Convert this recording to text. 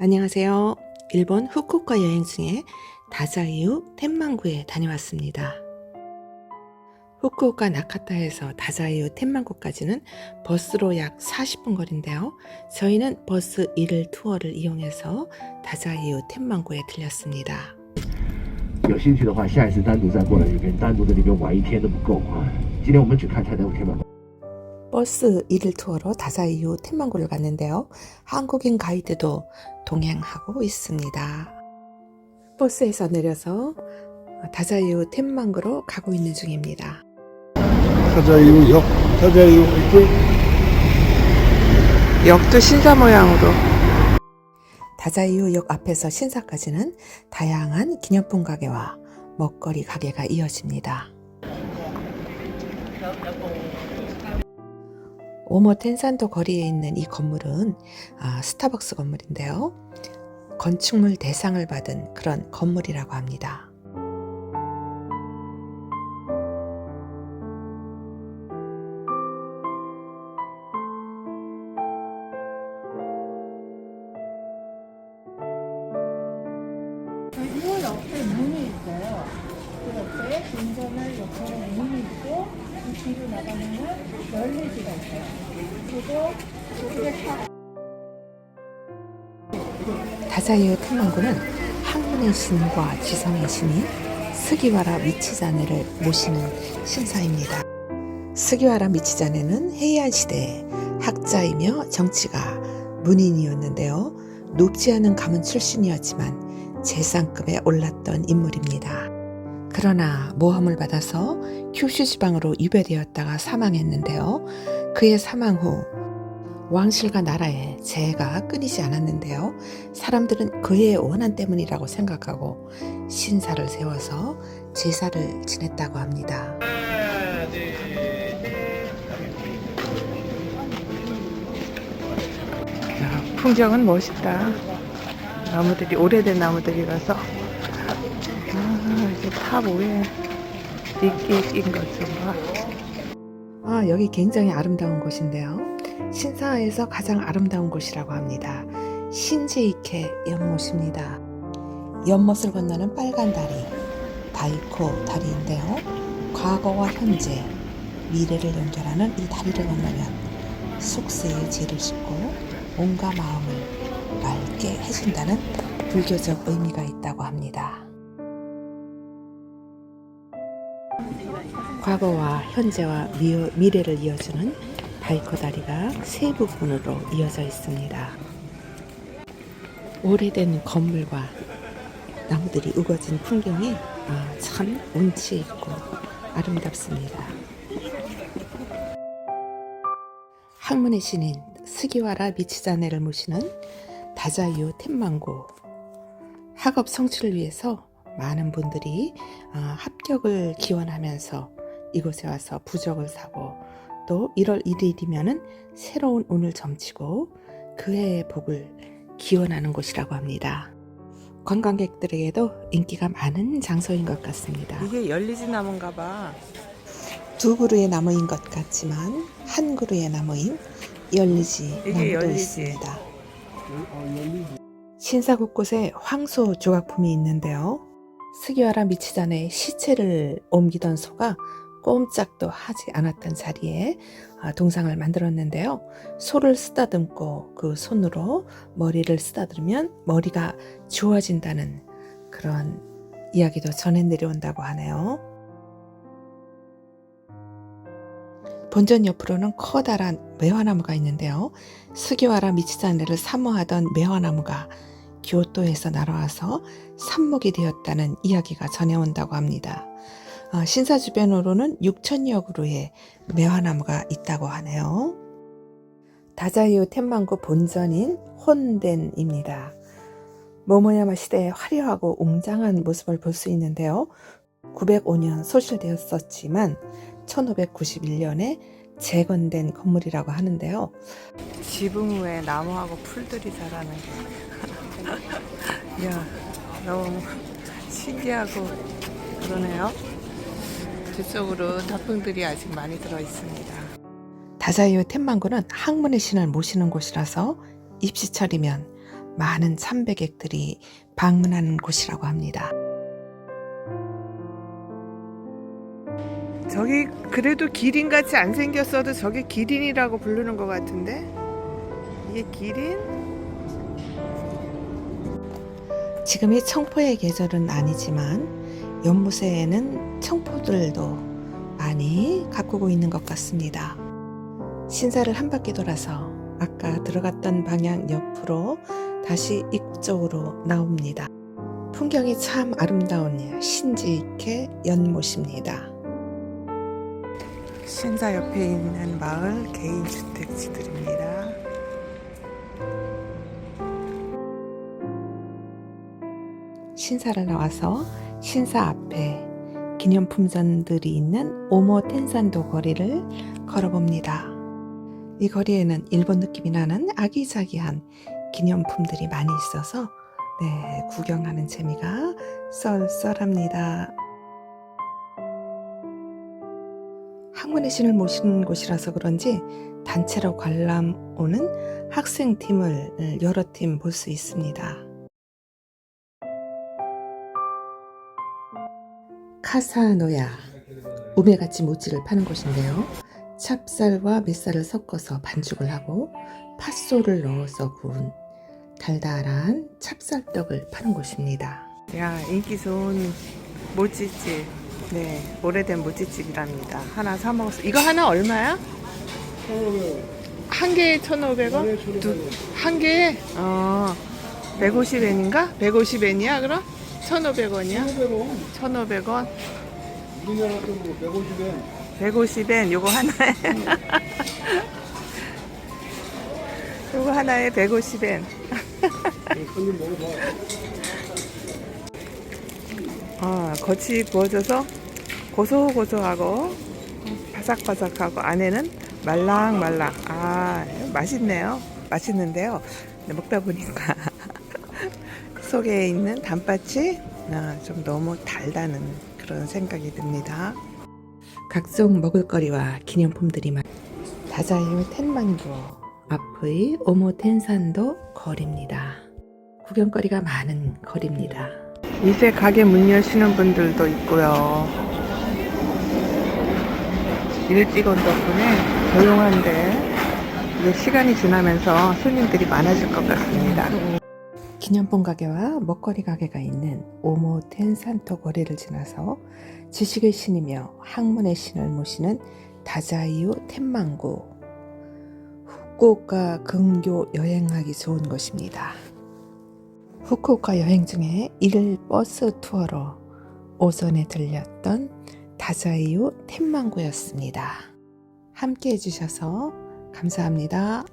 안녕하세요. 일본 후쿠오카 여행 중에 다자이유 텐만구에 다녀왔습니다. 후쿠오카 나카타에서 다자이유 텐만구까지는 버스로 약 40분 거리인데요. 저희는 버스 1일 투어를 이용해서 다자이유 텐만구에 들렸습니다.有兴趣的话，下一次单独再过来这边，单独在这边玩一天都不够啊。今天我们只看太宰府天满宫。 버스 1일 투어로 다자이유 텐만구를 갔는데요. 한국인 가이드도 동행하고 있습니다. 버스에서 내려서 다자이유 텐만구로 가고 있는 중입니다. 타자이유역, 타자이유 이렇게 역도 신사 모양으로 다자이유역 앞에서 신사까지는 다양한 기념품 가게와 먹거리 가게가 이어집니다. 오모 텐산도 거리에 있는 이 건물은 아, 스타벅스 건물인데요. 건축물 대상을 받은 그런 건물이라고 합니다. 이 옆에 문이 있어요. 그 옆에 운전할 옆으로 있고 이 뒤로 나가면은 열리지가 있어요. 그리고 이게 다 다자이유 텐만구는 항문의 신과 지성의 신인 스기와라 미치자네를 모시는 신사입니다. 스기와라 미치자네는 해이안 시대의 학자이며 정치가 문인이었는데요. 높지 않은 가문 출신이었지만 재상급에 올랐던 인물입니다. 그러나 모함을 받아서 큐슈 지방으로 유배되었다가 사망했는데요. 그의 사망 후 왕실과 나라에 재해가 끊이지 않았는데요. 사람들은 그의 원한 때문이라고 생각하고 신사를 세워서 제사를 지냈다고 합니다. 야, 풍경은 멋있다. 나무들이 오래된 나무들이라서 아, 이게 탑 위에 좀 봐. 아, 여기 굉장히 아름다운 곳인데요. 신사에서 가장 아름다운 곳이라고 합니다. 신제이케 연못입니다. 연못을 건너는 빨간 다리, 다이코 다리인데요. 과거와 현재, 미래를 연결하는 이 다리를 건너면 속세의 죄를 씻고 몸과 마음을 맑게 해준다는 불교적 의미가 있다고 합니다. 과거와 현재와 미, 미래를 이어주는 바이커 다리가 세 부분으로 이어져 있습니다. 오래된 건물과 나무들이 우거진 풍경이 아, 참 운치 있고 아름답습니다. 학문의 신인 스기와라 미치자네를 모시는 다자유 텐만고 학업 성취를 위해서 많은 분들이 아, 합격을 기원하면서 이곳에 와서 부적을 사고 또 1월 1일이면은 새로운 운을 점치고 그 해의 복을 기원하는 곳이라고 합니다. 관광객들에게도 인기가 많은 장소인 것 같습니다. 이게 열리지 나무인가 봐. 두 그루의 나무인 것 같지만 한 그루의 나무인 열리지 이게 나무도 열리지. 있습니다. 신사 곳곳에 황소 조각품이 있는데요. 스기와라 미치잔의 시체를 옮기던 소가 꼼짝도 하지 않았던 자리에 아, 동상을 만들었는데요. 소를 쓰다듬고 그 손으로 머리를 쓰다듬으면 머리가 좋아진다는 그런 이야기도 전해 내려온다고 하네요. 본전 옆으로는 커다란 매화나무가 있는데요. 스기와라 미치자네를 사모하던 매화나무가 교토에서 날아와서 삽목이 되었다는 이야기가 전해온다고 합니다. 아, 신사 주변으로는 6천여 그루의 매화나무가 있다고 하네요. 다자이유 텐만구 본전인 혼덴입니다. 모모야마 시대의 화려하고 웅장한 모습을 볼 수 있는데요. 905년 소실되었었지만 1591년에 재건된 건물이라고 하는데요. 지붕 위에 나무하고 풀들이 자라는 게. 야, 너무 신기하고 그러네요. 뒤쪽으로 다풍들이 아직 많이 들어 있습니다. 다자이유 텐만구는 학문의 신을 모시는 곳이라서 입시철이면 많은 참배객들이 방문하는 곳이라고 합니다. 저기 그래도 기린 같이 안 생겼어도 저게 기린이라고 부르는 것 같은데 이게 기린? 지금이 청포의 계절은 아니지만 연못에는 청포들도 많이 가꾸고 있는 것 같습니다. 신사를 한 바퀴 돌아서 아까 들어갔던 방향 옆으로 다시 입구 쪽으로 나옵니다. 풍경이 참 아름다운 신지익의 연못입니다. 신사 옆에 있는 마을 개인 주택지들입니다. 신사를 나와서 신사 앞에 기념품점들이 있는 오모 텐산도 거리를 걸어봅니다. 이 거리에는 일본 느낌이 나는 아기자기한 기념품들이 많이 있어서 네, 구경하는 재미가 썰썰합니다. 학문의 신을 모시는 곳이라서 그런지 단체로 관람 오는 학생팀을 여러 팀 볼 수 있습니다. 카사노야 우메같이 모찌를 파는 곳인데요. 찹쌀과 뱃살을 섞어서 반죽을 하고 팥소를 넣어서 구운 달달한 찹쌀떡을 파는 곳입니다. 야 인기 좋은 모찌집 네 오래된 모찌집이랍니다. 하나 사 먹었어. 이거 하나 얼마야? 한 개에 1,500원? 두, 한 개에? 어, 150엔인가? 150엔이야, 그럼? 1,500원이야? 1,500원. 1,500원? 우리나라 돈으로 150엔. 150엔, 요거 하나에. 요거 하나에 150엔. 손님. 어, 겉이 구워져서 고소고소하고 바삭바삭하고 안에는 말랑말랑. 아, 맛있네요. 맛있는데요. 먹다 보니까 속에 있는 단팥이 아, 좀 너무 달다는 그런 생각이 듭니다. 각종 먹을거리와 기념품들이 많 다자이오 텐만고 앞의 오모 텐산도 거리입니다. 구경거리가 많은 거리입니다. 이제 가게 문 여시는 분들도 있고요. 일찍 온 덕분에 조용한데 이제 시간이 지나면서 손님들이 많아질 것 같습니다. 기념품 가게와 먹거리 가게가 있는 오모 텐 산토 거리를 지나서 지식의 신이며 학문의 신을 모시는 다자이오 텐망고 후쿠오카 근교 여행하기 좋은 곳입니다. 후쿠오카 여행 중에 일 버스 투어로 오전에 들렸던 다자이오 텐망고였습니다. 함께 해주셔서 감사합니다.